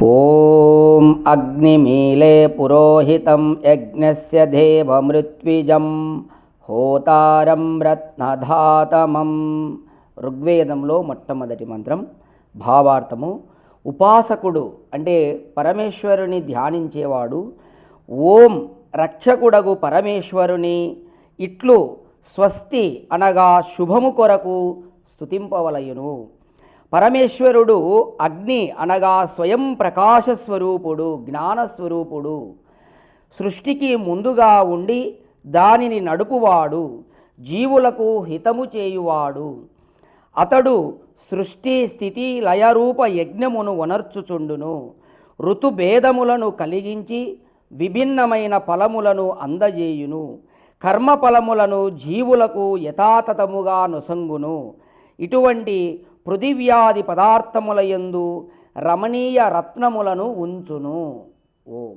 ॐ अग्निमीले पुरोहितं यज्ञस्य देवमृत्विजं హోతారం రత్నధాతమం ఋగ్వేదంలో మొట్టమొదటి మంత్రం భావార్థము ఉపాసకుడు అంటే పరమేశ్వరుని ధ్యానించేవాడు ఓం రక్షకుడగు పరమేశ్వరుని ఇట్లు స్వస్తి అనగా శుభము కొరకు స్తుతింపవలయును పరమేశ్వరుడు అగ్ని అనగా స్వయం ప్రకాశ స్వరూపుడు జ్ఞానస్వరూపుడు. సృష్టికి ముందుగా ఉండి దానిని నడుపువాడు జీవులకు హితము చేయువాడు. అతడు సృష్టి స్థితి లయరూప యజ్ఞమును వనర్చుచుండును. ఋతుభేదములను కలిగించి విభిన్నమైన ఫలములను అందజేయును. కర్మ ఫలములను జీవులకు యథాతథముగా నొసంగును. ఇటువంటి పృథివ్యాది పదార్థముల యందు రమణీయ రత్నములను ఉంచును. ఓం.